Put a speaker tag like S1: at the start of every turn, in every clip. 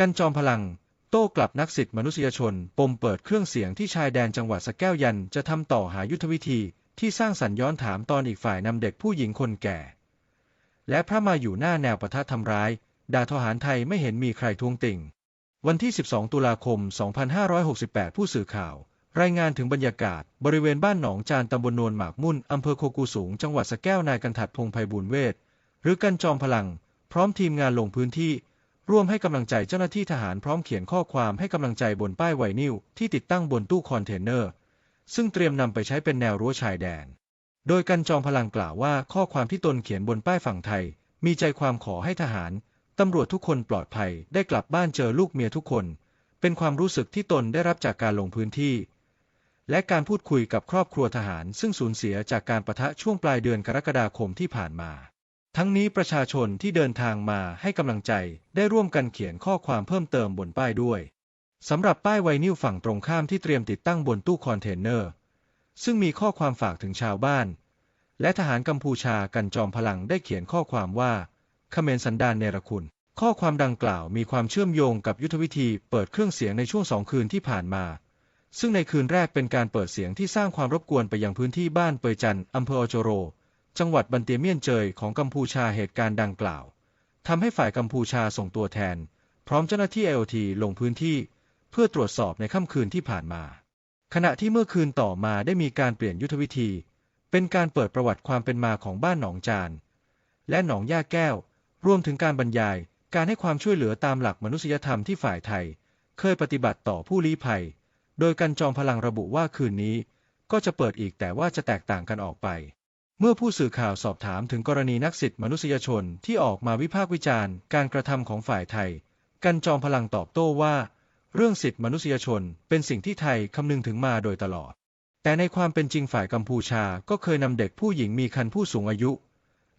S1: กันจอมพลัง โต้กลับนักสิทธิมนุษยชน ปมเปิดเครื่องเสียงที่ชายแดนจังหวัดสแก้วยันจะทำต่อหายุทธวิธีที่สร้างสรรย้อนถามตอนอีกฝ่ายนำเด็กผู้หญิงคนแก่ และพระมาอยู่หน้าแนวปะทะทำร้าย ดาทหารไทยไม่เห็นมีใครทวงติ่ง วันที่ 12 ตุลาคม 2568 ผู้สื่อข่าว รายงานถึงบรรยากาศ บริเวณบ้านหนองจานตำบลโนนหมากมุ่นอำเภอโคกูสูง จังหวัดสแก้วนายกันถัดพงไพบูลย์เวทหรือกันจอมพลัง พร้อมทีมงานลงพื้นที่ ร่วมให้กำลังใจเจ้าหน้าที่ทหารพร้อมเขียนข้อความให้กำลังใจบนป้ายไวนิลที่ติดตั้งบนตู้คอนเทนเนอร์ ซึ่งเตรียมนำไปใช้เป็นแนวรั้วชายแดน โดยกันจอมพลังกล่าวว่าข้อความที่ตนเขียนบนป้ายฝั่งไทย มีใจความขอให้ทหารตำรวจทุกคนปลอดภัยได้กลับบ้านเจอลูกเมียทุกคน เป็นความรู้สึกที่ตนได้รับจากการลงพื้นที่ และการพูดคุยกับครอบครัวทหารซึ่งสูญเสียจากการประทะช่วงปลายเดือนกรกฎาคมที่ผ่านมา ทั้งนี้ประชาชนที่เดินทางมาให้กำลังใจได้ร่วมกันเขียนข้อความเพิ่มเติมบนป้ายด้วยสำหรับป้ายไวนิลฝั่งตรงข้ามที่เตรียมติดตั้งบนตู้คอนเทนเนอร์ ซึ่งมีข้อความฝากถึงชาวบ้าน และทหารกัมพูชากันจอมพลังได้เขียนข้อความว่าเขมรสันดานเนรคุณ ข้อความดังกล่าวมีความเชื่อมโยงกับยุทธวิธีเปิดเครื่องเสียงในช่วงสองคืนที่ผ่านมา ซึ่งในคืนแรกเป็นการเปิดเสียงที่สร้างความรบกวนไปยังพื้นที่บ้านเปยจันอำเภออโจโร จังหวัดบันเตียเมียนเจยของกัมพูชาเหตุการณ์ดังกล่าวทำให้ฝ่ายกัมพูชาส่งตัวแทน พร้อมเจ้าหน้าที่เอลทีลงพื้นที่ เพื่อตรวจสอบในค่ำคืนที่ผ่านมา ขณะที่เมื่อคืนต่อมาได้มีการเปลี่ยนยุทธวิธี เป็นการเปิดประวัติความเป็นมาของบ้านหนองจาน และหนองย่าแก้ว รวมถึงการบรรยายการให้ความช่วยเหลือตามหลักมนุษยธรรมที่ฝ่ายไทย เคยปฏิบัติต่อผู้ลี้ภัย โดยกันจอมพลังระบุว่าคืนนี้ ก็จะเปิดอีกแต่ว่าจะแตกต่างกันออกไป เมื่อผู้สื่อข่าวสอบถามถึงกรณีนักสิทธิมนุษยชนที่ออกมาวิพากษ์วิจารณ์การกระทำของฝ่ายไทย กันจอมพลังตอบโต้ว่า เรื่องสิทธิมนุษยชนเป็นสิ่งที่ไทยคำนึงถึงมาโดยตลอด แต่ในความเป็นจริงฝ่ายกัมพูชาก็เคยนำเด็กผู้หญิงมีคันผู้สูงอายุ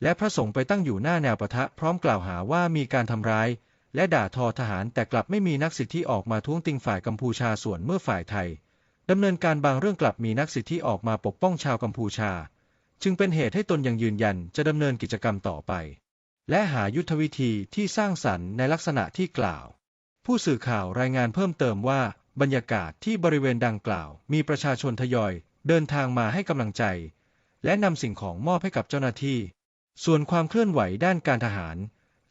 S1: และพระสงฆ์ไปตั้งอยู่หน้าแนวปะทะพร้อมกล่าวหาว่ามีการทำร้าย และด่าทอทหารแต่กลับไม่มีนักสิทธิออกมาท้วงติงฝ่ายกัมพูชาส่วนเมื่อฝ่ายไทยดำเนินการบางเรื่องกลับมีนักสิทธิออกมาปกป้องชาวกัมพูชา จึงเป็นเหตุให้ตนยังยืนยันจะดำเนินกิจกรรมต่อไป และหายุทธวิธีที่สร้างสรรค์ในลักษณะที่กล่าว ผู้สื่อข่าวรายงานเพิ่มเติมว่า บรรยากาศที่บริเวณดังกล่าว มีประชาชนทยอย เดินทางมาให้กำลังใจ และนำสิ่งของมอบให้กับเจ้าหน้าที่ ส่วนความเคลื่อนไหวด้านการทหาร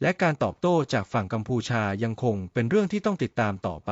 S1: และการตอบโต้จากฝั่งกัมพูชายังคงเป็นเรื่องที่ต้องติดตามต่อไป